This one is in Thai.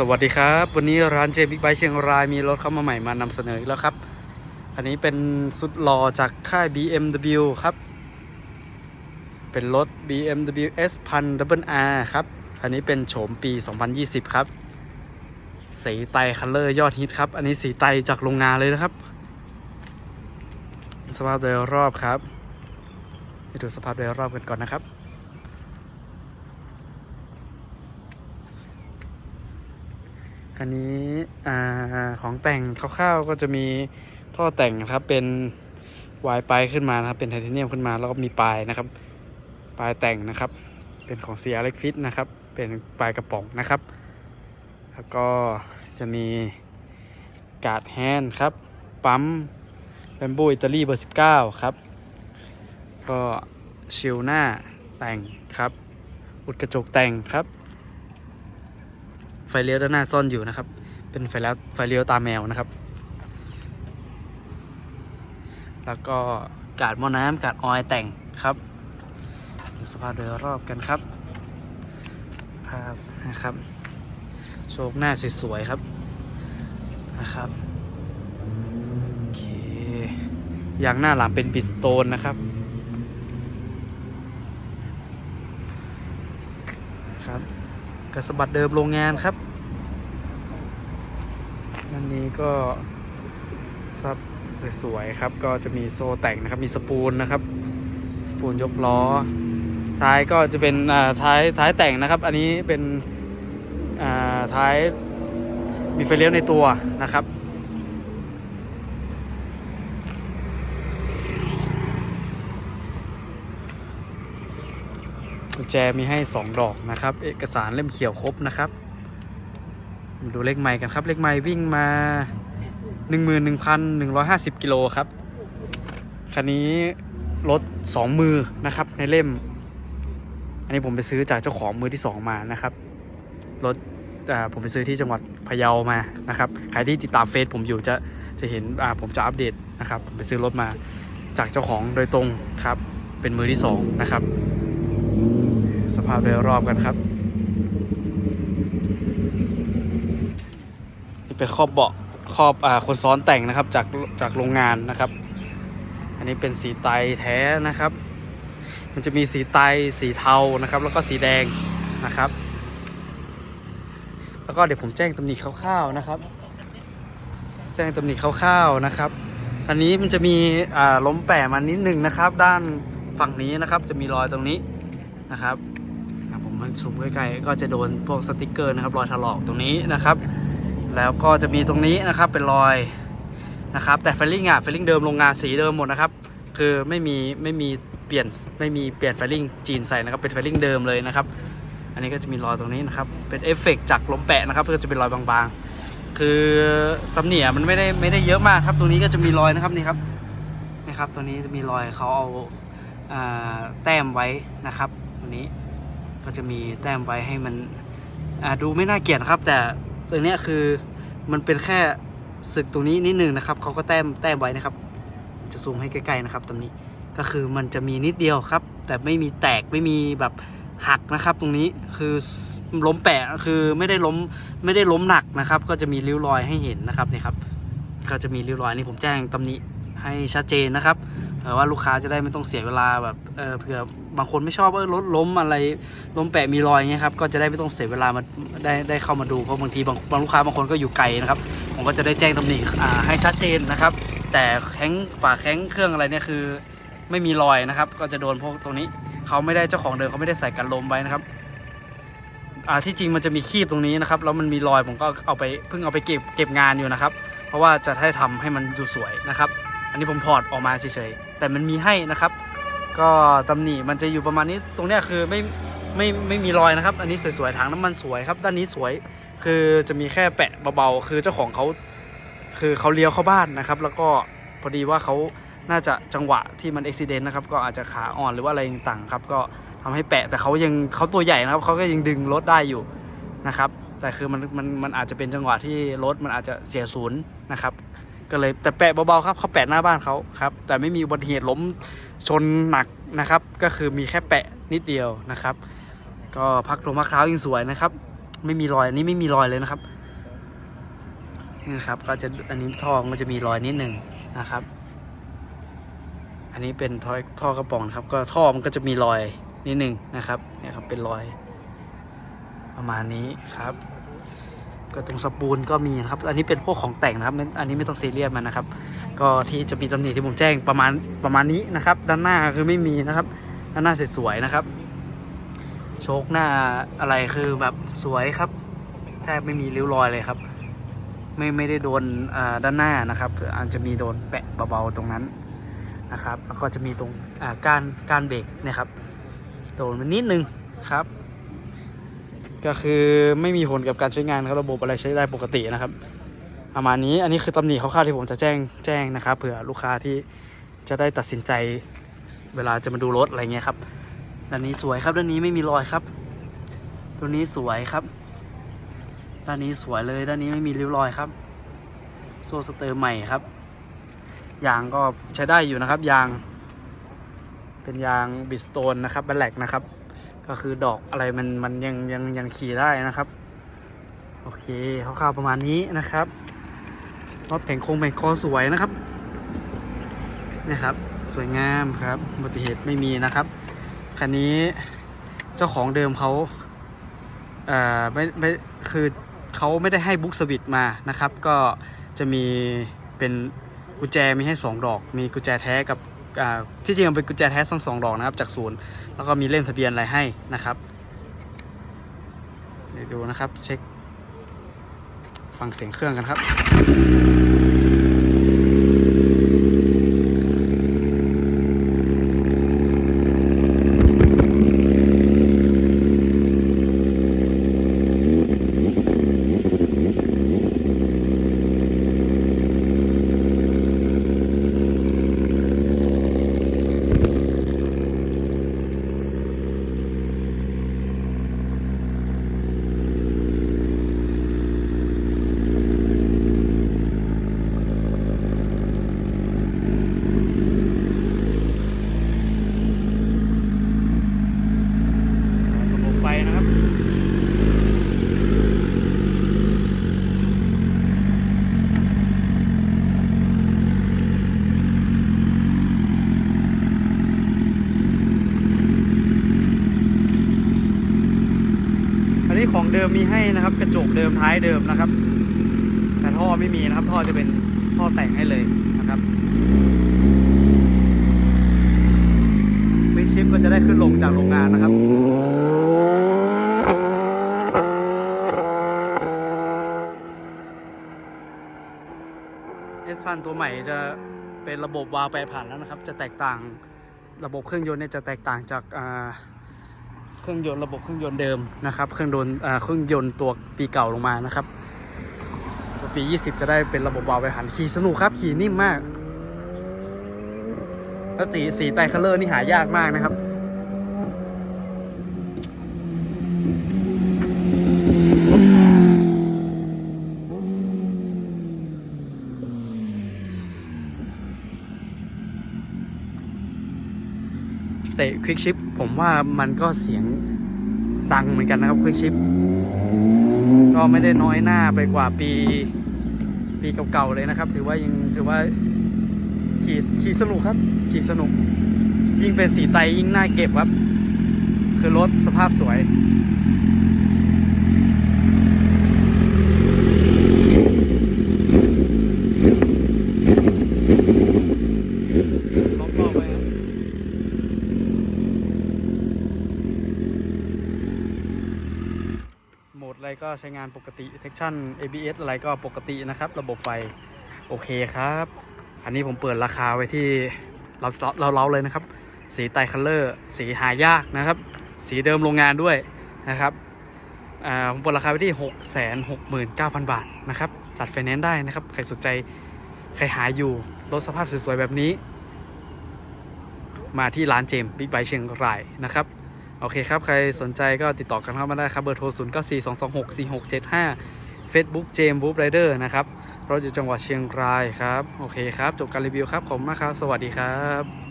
สวัสดีครับ วันนี้ร้านเจบิ๊กไบค์เชียงรายมีรถเข้ามาใหม่มานำเสนออีกแล้วครับ อันนี้เป็นสุดหล่อจากค่าย BMW ครับ เป็นรถ BMW S 1000 Double R ครับอันนี้เป็นโฉมปี 2020 ครับ สีไตคัลเลอร์ยอดฮิตครับ อันนี้สีไตจากโรงงานเลยนะครับ สภาพโดยรอบครับให้ดูสภาพโดยรอบกันก่อนนะครับ อันนี้อของแต่งคร่าวๆก็จะมีท่อแต่งนะครับเป็นวายปลายขึ้นมานะครับเป็นไทเทเนียมขึ้นมาแล้วก็มีปลายนะครับ ปลายแต่งนะครับ เป็นของ c r x Fit นะครับ เป็นปลายกระป๋องนะครับ แล้วก็จะมีกาดแฮนด์ครับปั๊มแบมโบอิตาลีเบอร์ 19 ครับ ก็ชิลหน้าแต่งครับ อุดกระจกแต่งครับ ไฟเลี้ยวด้านหน้าซ่อนอยู่นะครับ เป็นไฟเลี้ยวไฟเลี้ยวตาแมวนะครับ แล้วก็กาดหม้อน้ำกาดออยแต่งครับดูสภาพโดยรอบกันครับภาพนะครับ โชคหน้าสวยๆครับนะครับโอเคยางหน้าหลังเป็นปิสโตนนะครับครับกระสะบัดเดิมโรงงานครับ นี้ก็ซับสวยๆครับ ก็จะมีโซ่แต่งนะครับ มีสปูลนะครับ สปูลยกล้อ ท้ายก็จะเป็นท้ายท้ายแต่งนะครับ อันนี้เป็นท้ายมีไฟเลี้ยวในตัวนะครับกุญแจมีให้ 2 ดอกนะครับ เอกสารเล่มเขียวครบนะครับ ดูเลขไมล์กันครับ เลขไมล์วิ่งมา 11,150 กิโลครับ คันนี้รถ2 มือนะครับ ในเล่ม อันนี้ผมไปซื้อจากเจ้าของมือที่ 2 มานะครับ รถอ่ผมไปซื้อที่จังหวัดพะเยามานะครับ ใครที่ติดตามเฟซผมอยู่จะจะเห็นอาผมจะอัปเดตนะครับ ผมไปซื้อรถมาจากเจ้าของโดยตรงครับ เป็นมือที่ 2 นะครับ สภาพโดยรอบกันครับ นี่เป็นครอบเบาะครอบอ่าคนซ้อนแต่งนะครับจากจากโรงงานนะครับ อันนี้เป็นสีไตแท้นะครับ มันจะมีสีไตสีเทานะครับ แล้วก็สีแดงนะครับ แล้วก็เดี๋ยวผมแจ้งตำหนิคร่าวๆนะครับ แจ้งตำหนิคร่าวๆนะครับ อันนี้มันจะมีอ่าล้มแปะมานิดหนึ่งนะครับ ด้านฝั่งนี้นะครับ จะมีรอยตรงนี้นะครับอะผมมาซูมใกล้ๆก็จะโดนพวกสติกเกอร์นะครับรอยถลอกตรงนี้นะครับ แล้วก็จะมีตรงนี้นะครับเป็นรอยนะครับแต่เฟลลิ่งอะเฟลลิ่งเดิมโรงงานสีเดิมหมดนะครับคือไม่มีไม่มีเปลี่ยนไม่มีเปลี่ยนเฟลลิ่งจีนใส่นะครับเป็นเฟลลิ่งเดิมเลยนะครับอันนี้ก็จะมีรอยตรงนี้นะครับเป็นเอฟเฟกต์จากลมแปะนะครับก็จะเป็นรอยบางๆ คือตำเหนียมันไม่ได้ไม่ได้เยอะมากครับ ตรงนี้ก็จะมีรอยนะครับนี่ครับนี่ครับตัวนี้จะมีรอยเขาเอาแต้มไว้นะครับตรงนี้ก็จะมีแต้มไว้ให้มันดูไม่น่าเกลียดครับ แต่ ตัวนี้คือมันเป็นแค่สึกตรงนี้นิดหนึ่งนะครับเขาก็แต้มแต้มไว้นะครับ จะซูมให้ใกล้ๆนะครับตรงนี้ก็คือมันจะมีนิดเดียวครับ แต่ไม่มีแตกไม่มีแบบหักนะครับ ตรงนี้คือล้มแปะคือไม่ได้ล้มไม่ได้ล้มหนักนะครับ ก็จะมีริ้วรอยให้เห็นนะครับนี่ครับ ก็จะมีริ้วรอยนี่ผมแจ้งตำหนิให้ชัดเจนนะครับ ว่าลูกค้าจะได้ไม่ต้องเสียเวลาแบบเออเผื่อบางคนไม่ชอบว่ารถล้มอะไรล้มแปะมีรอยเงี้ยครับก็จะได้ไม่ต้องเสียเวลามาได้ได้เข้ามาดูเพราะบางทีบางบางลูกค้าบางคนก็อยู่ไกลนะครับผมก็จะได้แจ้งตำหนิอ่าให้ชัดเจนนะครับ แต่แข้งฝาแข้งเครื่องอะไรเนี่ยคือ ไม่มีรอยนะครับ ก็จะโดนพวกตรงนี้เขาไม่ได้เจ้าของเดิมเขาไม่ได้ใส่กันลมไว้นะครับอ่าที่จริงมันจะมีคีบตรงนี้นะครับแล้วมันมีรอยผมก็เอาไปเพิ่งเอาไปเก็บเก็บงานอยู่นะครับ เพราะว่าจะให้ทำให้มันดูสวยนะครับ นนี้ผมถอดออกมาเฉยๆ แต่มันมีให้นะครับ ก็ตำหนิมันจะอยู่ประมาณนี้ ตรงเนี้ยคือไม่ไม่ไม่มีรอยนะครับ อันนี้สวยๆถังน้ำมันสวยครับ ด้านนี้สวย คือจะมีแค่แปะเบาๆ คือเจ้าของเขาคือเขาเลี้ยวเข้าบ้านนะครับ แล้วก็พอดีว่าเขาน่าจะจังหวะที่มันอุบิเหตุนะครับ ก็อาจจะขาอ่อนหรือว่าอะไรต่างๆครับ ก็ทำให้แปะ แต่เขายังเขาตัวใหญ่นะครับ เขาก็ยังดึงรถได้อยู่นะครับ แต่คือมันมันมันอาจจะเป็นจังหวะที่รถมันอาจจะเสียศูนย์นะครับ ก็เลยแต่แปะเบาๆครับเขาแปะหน้าบ้านเขาครับ แต่ไม่มีอุบัติเหตุล้มชนหนักนะครับ ก็คือมีแค่แปะนิดเดียวนะครับ ก็พักลมพักเท้ายังสวยนะครับ ไม่มีรอยอันนี้ไม่มีรอยเลยนะครับนี่นะครับก็จะอันนี้ทอมันจะมีรอยนิดหนึ่งนะครับ อันนี้เป็นท่อท่อกระป๋องครับ ก็ท่อมันก็จะมีรอยนิดหนึ่งนะครับเนี่ยครับเป็นรอยประมาณนี้ครับ ก็ตรงสปูลก็มีนะครับ อันนี้เป็นพวกของแต่งนะครับ อันนี้ไม่ต้องซีเรียสมันนะครับ ก็ที่จะมีตำหนิที่ผมแจ้งประมาณประมาณนี้นะครับ ด้านหน้าคือไม่มีนะครับ ด้านหน้าสวยๆนะครับ โชคหน้าอะไรคือแบบสวยครับ แทบไม่มีริ้วรอยเลยครับ ไม่ไม่ได้โดนอ่าด้านหน้านะครับ อาจจะมีโดนแปะเบาๆตรงนั้นนะครับ แล้วก็จะมีตรงอ่าก้านก้านเบรกนะครับ โดนมันนิดนึงครับ ก็คือไม่มีผลกับการใช้งานครับระบบอะไรใช้ได้ปกตินะครับประมาณนี้อันนี้คือตำหนิคร่าวๆที่ผมจะแจ้งแจ้งนะครับ เผื่อลูกค้าที่จะได้ตัดสินใจเวลาจะมาดูรถอะไรเงี้ยครับด้านนี้สวยครับด้านนี้ไม่มีรอยครับ ตัวนี้สวยครับ ด้านนี้สวยเลยด้านนี้ไม่มีริ้วรอยครับ โซ่สเตอร์ใหม่ครับยางก็ใช้ได้อยู่นะครับยาง เป็นยางบิสโตนนะครับแบลกนะครับ ก็คือดอกอะไรมันมันยังยังยังขี่ได้นะครับ โอเคคร่าวๆประมาณนี้นะครับรถแผงโคงแผงคอสวยนะครับนะครับ สวยงามครับอุบัติเหตุไม่มีนะครับคันนี้เจ้าของเดิมเขาเอ่อไม่ไม่คือเขาไม่ได้ให้บุ๊กสวิตมานะครับ ก็จะมีเป็นกุญแจมีให้ 2 ดอก มีกุญแจแท้กับ ที่จริงมันเป็นกุญแจแท้ทั้งสองดอกนะครับ จากศูนย์แล้วก็มีเล่มทะเบียนอะไรให้นะครับเดี๋ยวดูนะครับ เช็ค ฟังเสียงเครื่องกันครับ ระบบไฟนะครับ อันนี้ของ เดิมมีให้นะครับ กระจกเดิมท้ายเดิมนะครับ แต่ท่อไม่มีนะครับ ท่อจะเป็นท่อแต่งให้เลยนะครับวิชิปก็จะได้ขึ้นลงจากโรงงานนะครับเอสพันตัวใหม่จะเป็นระบบวาล์วแปรผันแล้วนะครับ จะแตกต่างระบบเครื่องยนต์เนี่ยจะแตกต่างจากอ่า เครื่องยนต์ระบบเครื่องยนต์เดิมนะครับเครื่องยนต์เครื่องยนต์ตัวปีเก่าลงมานะครับ ตัวปี 20 จะได้เป็นระบบวาล์วแปรผันขี่สนุกครับขี่นิ่มมากแล้วสีสีไตคัลเลอร์นี่หายากมากนะครับเตะควิกชิป ผมว่ามันก็เสียงดังเหมือนกันนะครับควิกชิป ก็ไม่ได้น้อยหน้าไปกว่าปีปีเก่าๆเลยนะครับ ถือว่ายังถือว่าขี่ขี่สนุกครับขี่สนุก ยิ่งเป็นสีไตยิ่งน่าเก็บครับ คือรถสภาพสวย ล็อกรอบไว้ครับ โหมดอะไรก็ ใช้งานปกติ Detection ABS อะไรก็ปกตินะครับ ระบบไฟ โอเคครับ อันนี้ผมเปิดราคาไว้ที่เราเราเราเลยนะครับ สีไตคัลเลอร์สีหายากนะครับ สีเดิมโรงงานด้วยนะครับผมเปิดราคาไว้ที่ 6 6 9 0 0 0 บาทนะครับ จัดไฟแนนซ์ได้นะครับ ใครสนใจใครหาอยู่รถสภาพสวยๆแบบนี้ มาที่ร้านเจมบิ๊กไบเชียงรายนะครับ โอเคครับ ใครสนใจก็ติดต่อกันเข้ามาได้ครับ เบอร์โทร 0 9 4 2 2 6 4 6 7 5 Facebook เจมบูฟไรเดอร์นะครับรถอยู่จังหวัดเชียงรายครับ โอเคครับ จบการรีวิวครับ ขอบคุณมากครับ สวัสดีครับ